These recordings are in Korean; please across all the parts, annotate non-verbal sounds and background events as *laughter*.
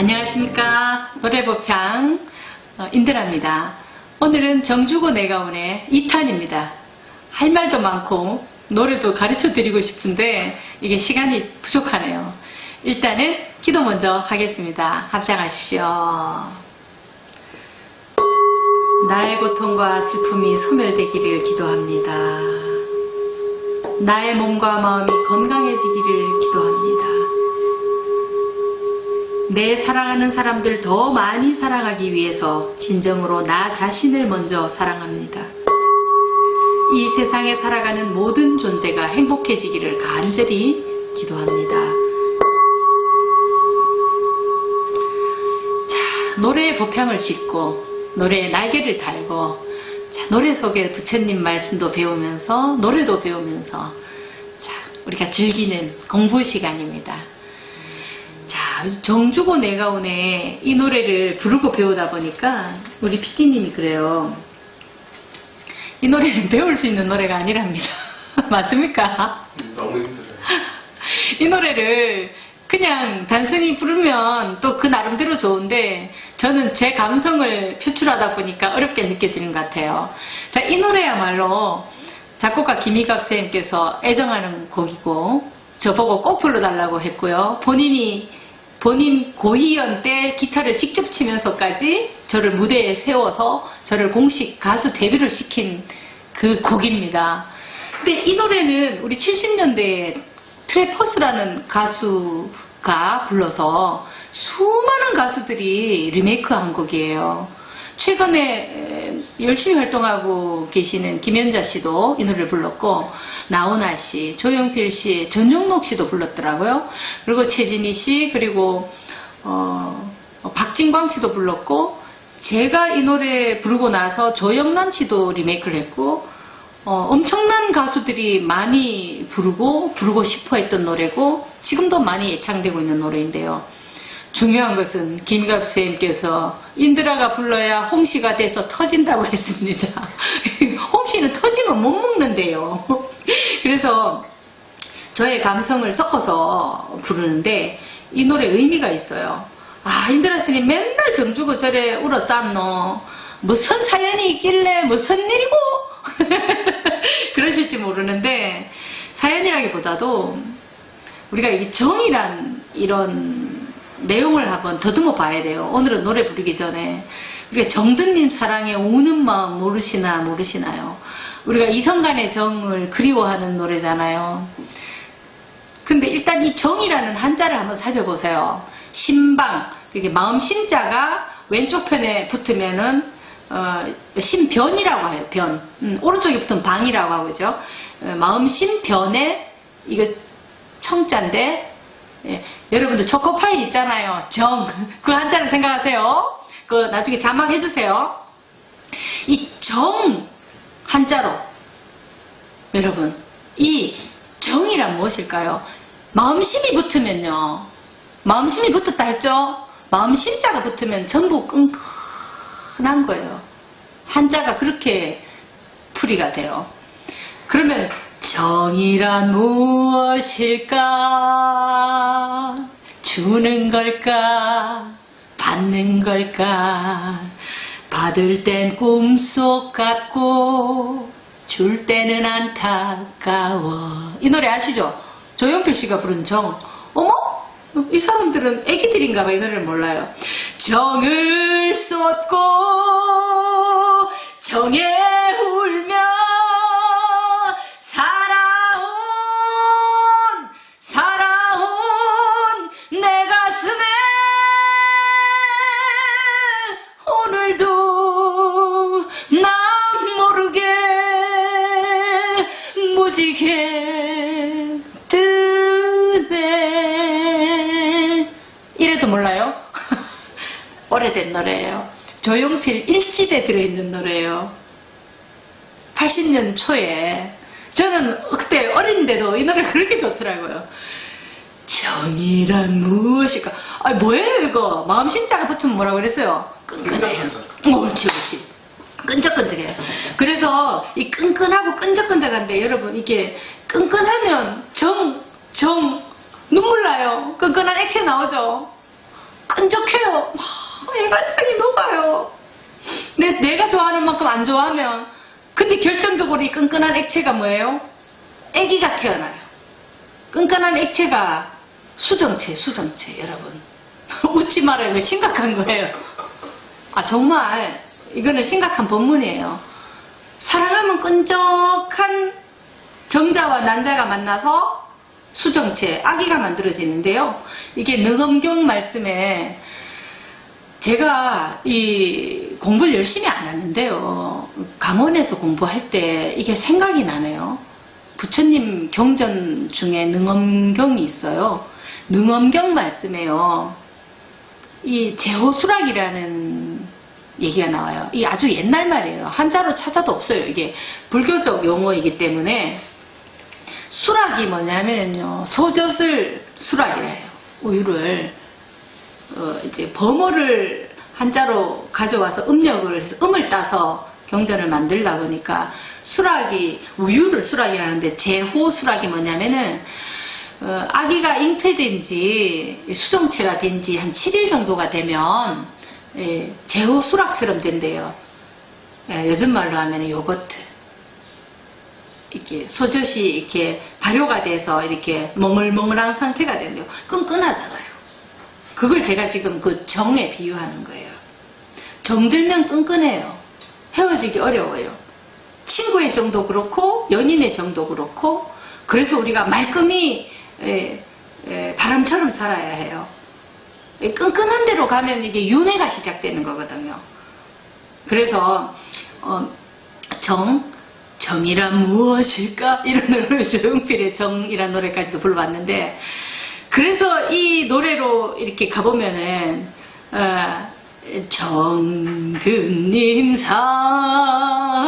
안녕하십니까 노래보평 어, 인드라입니다. 오늘은 정주고 내가온의 2탄입니다. 할 말도 많고 노래도 가르쳐 드리고 싶은데 이게 시간이 부족하네요. 일단은 기도 먼저 하겠습니다. 합장하십시오. 나의 고통과 슬픔이 소멸되기를 기도합니다. 나의 몸과 마음이 건강해지기를 기도합니다. 내 사랑하는 사람들 더 많이 사랑하기 위해서 진정으로 나 자신을 먼저 사랑합니다. 이 세상에 살아가는 모든 존재가 행복해지기를 간절히 기도합니다. 자, 노래의 보평을 짓고 노래의 날개를 달고 자, 노래 속에 부처님 말씀도 배우면서 노래도 배우면서 자, 우리가 즐기는 공부 시간입니다. 자, 정주고 내가 오네 이 노래를 부르고 배우다 보니까 우리 피디님이 그래요. 이 노래는 배울 수 있는 노래가 아니랍니다. *laughs* 맞습니까? 너무 힘들어요. 이 노래를 그냥 단순히 부르면 또 그 나름대로 좋은데 저는 제 감성을 표출하다 보니까 어렵게 느껴지는 것 같아요. 자, 이 노래야말로 작곡가 김희갑 선생님께서 애정하는 곡이고 저보고 꼭 불러달라고 했고요. 본인이 본인 고희연 때 기타를 직접 치면서까지 저를 무대에 세워서 저를 공식 가수 데뷔를 시킨 그 곡입니다. 근데 이 노래는 우리 70년대에 트래퍼스라는 가수가 불러서 수많은 가수들이 리메이크 한 곡이에요. 최근에 열심히 활동하고 계시는 김연자 씨도 이 노래를 불렀고, 나훈아 씨, 조용필 씨, 전용록 씨도 불렀더라고요. 그리고 최진희 씨, 그리고, 어, 박진광 씨도 불렀고, 제가 이 노래 부르고 나서 조영남 씨도 리메이크를 했고, 어, 엄청난 가수들이 많이 부르고 부르고 싶어 했던 노래고 지금도 많이 애창되고 있는 노래인데요. 중요한 것은 김갑 선생님께서 인드라가 불러야 홍시가 돼서 터진다고 *laughs* 했습니다. 홍시는 터지면 못 먹는데요. 그래서 저의 감성을 섞어서 부르는데 이 노래 의미가 있어요. 아, 인드라 스님 맨날 정주고 저래 울어 쌌노. 무슨 사연이 있길래 무슨 일이고? *laughs* 그러실지 모르는데 사연이라기보다도 우리가 이 정이란 이런 내용을 한번 더듬어 봐야 돼요. 오늘은 노래 부르기 전에 우리가 정든님 사랑에 우는 마음 모르시나 모르시나요? 우리가 이성간의 정을 그리워하는 노래잖아요. 근데 일단 이 정이라는 한자를 한번 살펴보세요. 신방, 이게 마음 심자가 왼쪽 편에 붙으면은 어, 심변이라고 해요. 변. 음, 오른쪽에 붙은 방이라고 하고죠. 어, 마음 심변에 이거 청자인데 예, 여러분들 초코파이 있잖아요. 정. *laughs* 그 한자를 생각하세요. 그 나중에 자막 해주세요. 이 정 한자로 여러분 이 정이란 무엇일까요? 마음심이 붙으면요. 마음심이 붙었다 했죠? 마음심자가 붙으면 전부 끈끈한 거예요. 한자가 그렇게 풀이가 돼요. 그러면 정이란 무엇일까? 주는 걸까? 받는 걸까? 받을 땐 꿈속 같고 줄 때는 안타까워. 이 노래 아시죠? 조용필 씨가 부른 정. 어머? 이 사람들은 애기들인가 봐 이 노래를 몰라요. 정을 쏟고 정에 울며 오늘도 난 모르게 무지개 뜨네. 이래도 몰라요? *laughs* 오래된 노래예요. 조용필 1집에 들어있는 노래예요. 80년 초에. 저는 그때 어린데도 이 노래 그렇게 좋더라고요. 정이란 무엇일까 아 뭐예요 이거 마음 심자가 붙으면 뭐라 그랬어요 끈끈해요. 어, 그렇지 그렇지 끈적끈적해요 그래서 이 끈끈하고 끈적끈적한데 여러분 이게 끈끈하면 정, 정 눈물 나요 끈끈한 액체 나오죠 끈적해요. 막 애간장이 녹아요. 내, 내가 좋아하는 만큼 안 좋아하면 근데 결정적으로 이 끈끈한 액체가 뭐예요? 애기가 태어나요. 끈끈한 액체가 수정체, 수정체, 여러분. 웃지 말아요. 이거 심각한 거예요. 아, 정말, 이거는 심각한 본문이에요. 사랑하면 끈적한 정자와 난자가 만나서 수정체, 아기가 만들어지는데요. 이게 능엄경 말씀에 제가 이 공부를 열심히 안 했는데요. 강원에서 공부할 때 이게 생각이 나네요. 부처님 경전 중에 능엄경이 있어요. 능엄경 말씀에요. 이 제호수락이라는 얘기가 나와요. 이 아주 옛날 말이에요. 한자로 찾아도 없어요. 이게 불교적 용어이기 때문에 수락이 뭐냐면요. 소젖을 수락이라 해요. 우유를 어, 이제 범어를 한자로 가져와서 음력을 해서 음을 따서 경전을 만들다 보니까 수락이 우유를 수락이라는데 제호 수락이 뭐냐면은 어, 아기가 잉태된 지 수정체가 된 지 한 7일 정도가 되면 예, 제호 수락처럼 된대요. 예, 요즘 말로 하면 요거트. 이렇게 소젖이 이렇게 발효가 돼서 이렇게 멍을멍을한 상태가 된대요. 끈끈하잖아요. 그걸 제가 지금 그 정에 비유하는 거예요. 정들면 끈끈해요. 헤어지기 어려워요. 친구의 정도 그렇고 연인의 정도 그렇고 그래서 우리가 말끔히 에, 에, 바람처럼 살아야 해요. 에, 끈끈한 데로 가면 이게 윤회가 시작되는 거거든요. 그래서 어, 정 정이란 무엇일까 이런 *laughs* 노래 조용필의 정이란 노래까지도 불러봤는데 그래서 이 노래로 이렇게 가보면은 어, 정든님 사랑해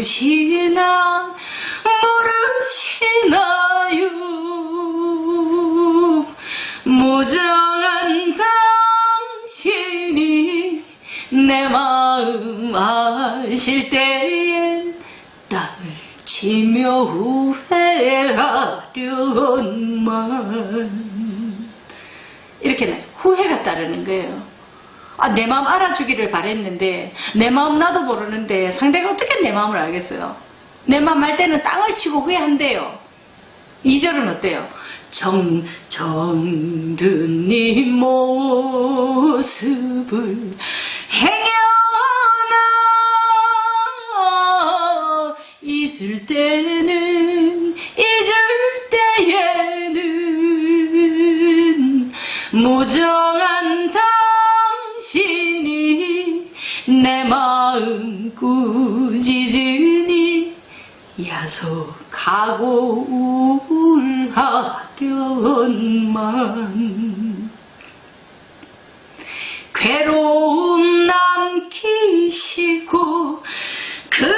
모르시나 모르시나요 무정한 당신이 내 마음 아실 때엔 땅을 치며 후회하려건만 이렇게. 후회가 따르는 거예요. 아, 내 마음 알아주기를 바랬는데 내 마음 나도 모르는데 상대가 어떻게 내 마음을 알겠어요? 내 마음 할 때는 땅을 치고 후회한대요. 2절은 어때요? 정, 정든님 모습을 행여나 잊을 때 괴로움 남기시고 그대의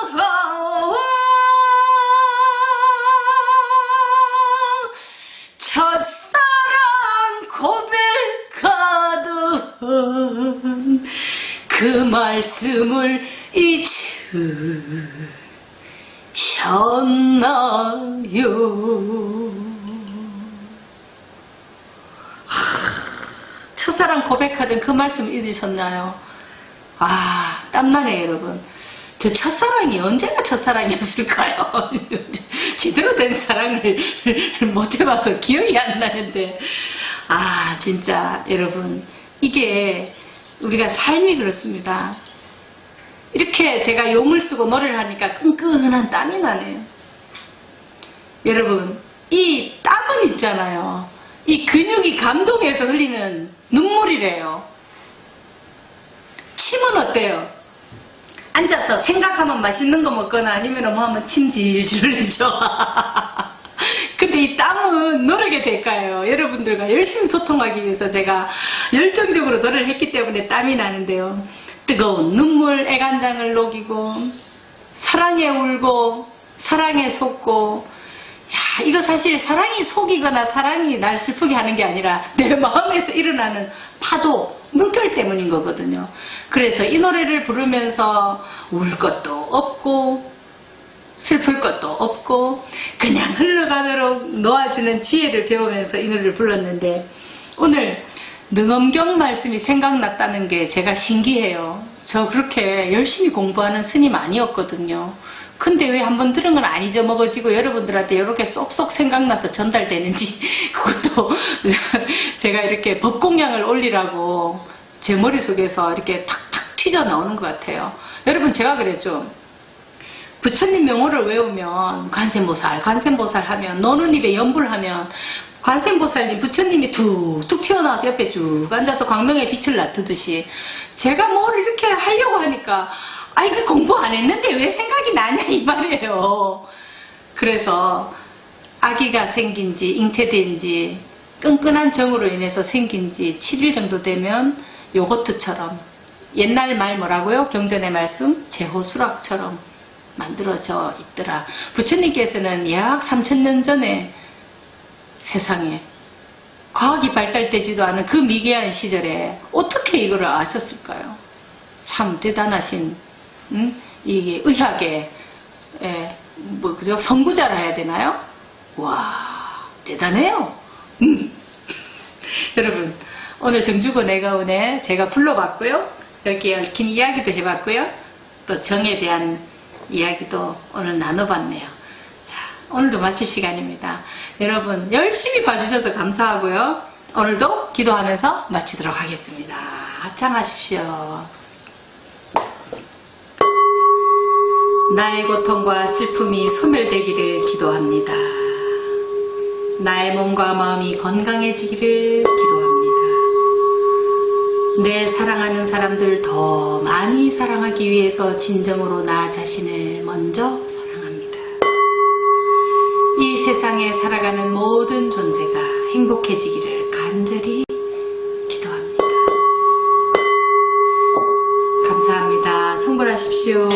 가려워 첫사랑 고백하던 그 말씀을 잊으셨나요? 첫 사랑 고백하던 그 말씀 잊으셨나요? 아, 땀나네, 여러분. 저 첫사랑이 언제가 첫사랑이었을까요? *laughs* 제대로 된 사랑을 *laughs* 못 해봐서 기억이 안 나는데. 아, 진짜, 여러분. 이게 우리가 삶이 그렇습니다. 이렇게 제가 용을 쓰고 노래를 하니까 끈끈한 땀이 나네요. 여러분, 이 땀은 있잖아요. 이 근육이 감동해서 흘리는 눈물이래요. 침은 어때요? 앉아서 생각하면 맛있는 거 먹거나 아니면 뭐 하면 침 질질 흘리죠. *laughs* 근데 이 땀은 노력의 대가예요. 여러분들과 열심히 소통하기 위해서 제가 열정적으로 노래를 했기 때문에 땀이 나는데요. 뜨거운 눈물, 애간장을 녹이고, 사랑에 울고, 사랑에 속고, 야, 이거 사실 사랑이 속이거나 사랑이 날 슬프게 하는 게 아니라 내 마음에서 일어나는 파도, 물결 때문인 거거든요. 그래서 이 노래를 부르면서 울 것도 없고, 슬플 것도 없고 그냥 흘러가도록 놓아주는 지혜를 배우면서 이 노래를 불렀는데 오늘 능엄경 말씀이 생각났다는 게 제가 신기해요. 저 그렇게 열심히 공부하는 스님 아니었거든요. 근데 왜 한번 들은 건 안 잊어먹어지고 여러분들한테 이렇게 쏙쏙 생각나서 전달되는지 *laughs* 그것도 *laughs* 제가 이렇게 법공양을 올리라고 제 머릿속에서 이렇게 탁탁 튀져 나오는 것 같아요. 여러분 제가 그랬죠. 부처님 명호를 외우면 관세음보살, 관세음보살 하면 노는 입에 연불하면 관세음보살님 부처님이 툭툭 튀어나와서 옆에 쭉 앉아서 광명에 빛을 놔두듯이 제가 뭘 이렇게 하려고 하니까 아 이거 공부 안 했는데 왜 생각 이 나냐 이 말이에요. 그래서 아기가 생긴 지 잉태된 지 끈끈한 정으로 인해서 생긴 지 7일 정도 되면 요거트처럼 옛날 말 뭐라고요? 경전의 말씀 제호수락처럼 만들어져 있더라. 부처님께서는 약 3천년 전에 세상에 과학이 발달되지도 않은 그 미개한 시절에 어떻게 이거를 아셨을까요? 참 대단하신 음? 이게 의학의 예, 뭐 그죠 선구자라 해야 되나요? 와 대단해요. 음. *laughs* 여러분 오늘 정주고 내가온에 제가 불러봤고요. 여기 얽힌 이야기도 해봤고요. 또 정에 대한 이야기도 오늘 나눠봤네요. 자, 오늘도 마칠 시간입니다. 여러분, 열심히 봐주셔서 감사하고요. 오늘도 기도하면서 마치도록 하겠습니다. 합창하십시오. 나의 고통과 슬픔이 소멸되기를 기도합니다. 나의 몸과 마음이 건강해지기를 기도합니다. 내 사랑하는 사람들 더 많이 사랑하기 위해서 진정으로 나 자신을 먼저 사랑합니다. 이 세상에 살아가는 모든 존재가 행복해지기를 간절히 기도합니다. 감사합니다. 성불하십시오.